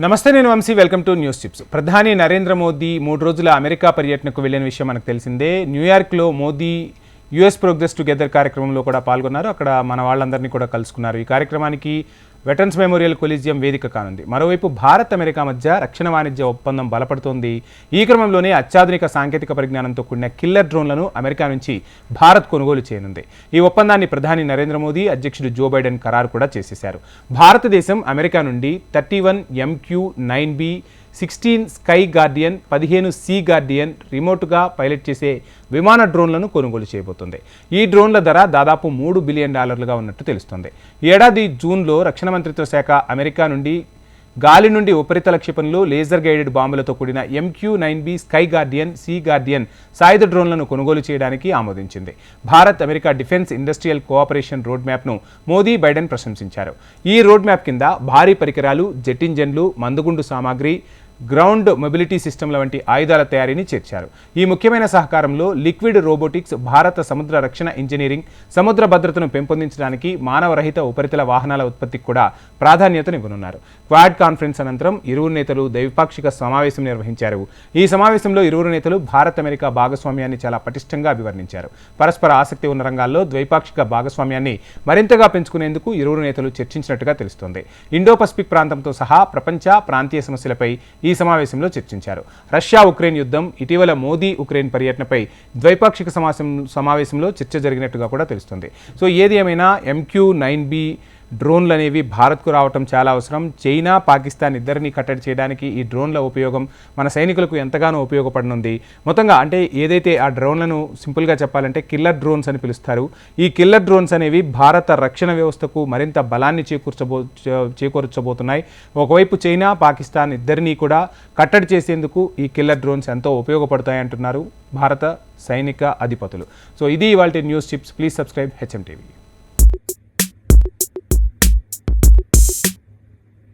నమస్తే నేను Vamsi. Welcome to News Chips. ప్రధాని నరేంద్ర మోదీ మూడు రోజుల అమెరికా పర్యటనకు వెళ్ళిన విషయం మనకు తెలిసిందే. న్యూయార్క్లో మోదీ యుఎస్ ప్రోగ్రెస్ టుగెదర్ కార్యక్రమంలో కూడా పాల్గొన్నారు. అక్కడ మన వాళ్ళందరినీ కూడా కలుసుకున్నారు. ఈ కార్యక్రమానికి వెటరన్స్ మెమోరియల్ కొలిజియం వేదిక కానుంది. మరోవైపు భారత్ అమెరికా మధ్య రక్షణ వాణిజ్య ఒప్పందం బలపడుతోంది. ఈ క్రమంలోనే అత్యాధునిక సాంకేతిక పరిజ్ఞానంతో కూడిన కిల్లర్ డ్రోన్లను అమెరికా నుంచి భారత్ కొనుగోలు చేయనుంది. ఈ ఒప్పందాన్ని ప్రధాని నరేంద్ర మోదీ అధ్యక్షుడు జో బైడెన్ ఖరారు కూడా చేసేశారు. భారతదేశం అమెరికా నుండి thirty one MQ nine B sixteen Sky Guardian పదిహేను సీ గార్డియన్ రిమోట్గా పైలట్ చేసే విమాన డ్రోన్లను కొనుగోలు చేయబోతుంది. ఈ డ్రోన్ల ధర దాదాపు మూడు బిలియన్ డాలర్లుగా ఉన్నట్టు తెలుస్తుంది. ఏడాది జూన్లో రక్షణ మంత్రిత్వ శాఖ అమెరికా నుండి గాలి నుండి ఉపరితల క్షిపణులు లేజర్ గైడెడ్ బాంబులతో కూడిన MQ nine B Sky Guardian Sea Guardian సాయుధ డ్రోన్లను కొనుగోలు చేయడానికి ఆమోదించింది. Bharat America defence industrial cooperation road మ్యాప్ను మోదీ బైడెన్ ప్రశంసించారు. ఈ రోడ్ మ్యాప్ కింద భారీ పరికరాలు జెట్ ఇంజన్లు మందుగుండు సామాగ్రి గ్రౌండ్ మొబిలిటీ సిస్టమ్ల వంటి ఆయుధాల తయారీని చేర్చారు. ఈ ముఖ్యమైన సహకారంలో లిక్విడ్ రోబోటిక్స్ భారత సముద్ర రక్షణ ఇంజనీరింగ్ సముద్ర భద్రతను పెంపొందించడానికి మానవరహిత ఉపరితల వాహనాల ఉత్పత్తికి కూడా ప్రాధాన్యతనివ్వనున్నారు. క్వాడ్ కాన్ఫరెన్స్ అనంతరం ఇరువురు నేతలు ద్వైపాక్షిక సమావేశం నిర్వహించారు. ఈ సమావేశంలో ఇరువురు నేతలు భారత్ అమెరికా భాగస్వామ్యాన్ని చాలా పటిష్టంగా అభివర్ణించారు. పరస్పర ఆసక్తి ఉన్న రంగాల్లో ద్వైపాక్షిక భాగస్వామ్యాన్ని మరింతగా పెంచుకునేందుకు ఇరువురు నేతలు చర్చించినట్టుగా తెలుస్తోంది. ఇండో పసిఫిక్ ప్రాంతంతో సహా ప్రపంచ ప్రాంతీయ సమస్యలపై ఈ ఈ సమావేశంలో చర్చించారు. రష్యా ఉక్రెయిన్ యుద్ధం ఇటీవల మోదీ ఉక్రెయిన్ పర్యటనపై ద్వైపాక్షిక సమావేశం సమావేశంలో చర్చ జరిగినట్టుగా కూడా తెలుస్తుంది. సో ఏది ఏమైనా ఎంక్యూ నైన్ బి డ్రోన్లు అనేవి భారత్కు రావటం చాలా అవసరం. చైనా పాకిస్తాన్ ఇద్దరిని కట్టడి చేయడానికి ఈ డ్రోన్ల ఉపయోగం మన సైనికులకు ఎంతగానో ఉపయోగపడనుంది. మొత్తంగా అంటే ఏదైతే ఆ డ్రోన్లను సింపుల్గా చెప్పాలంటే కిల్లర్ డ్రోన్స్ అని పిలుస్తారు. ఈ కిల్లర్ డ్రోన్స్ అనేవి భారత రక్షణ వ్యవస్థకు మరింత బలాన్ని చేకూర్చబో చేకూర్చబోతున్నాయి. ఒకవైపు చైనా పాకిస్తాన్ ఇద్దరినీ కూడా కట్టడి చేసేందుకు ఈ కిల్లర్ డ్రోన్స్ ఎంతో ఉపయోగపడతాయి అంటున్నారు భారత సైనిక అధిపతులు. సో ఇది ఇవాళ News Chips please subscribe HM TV.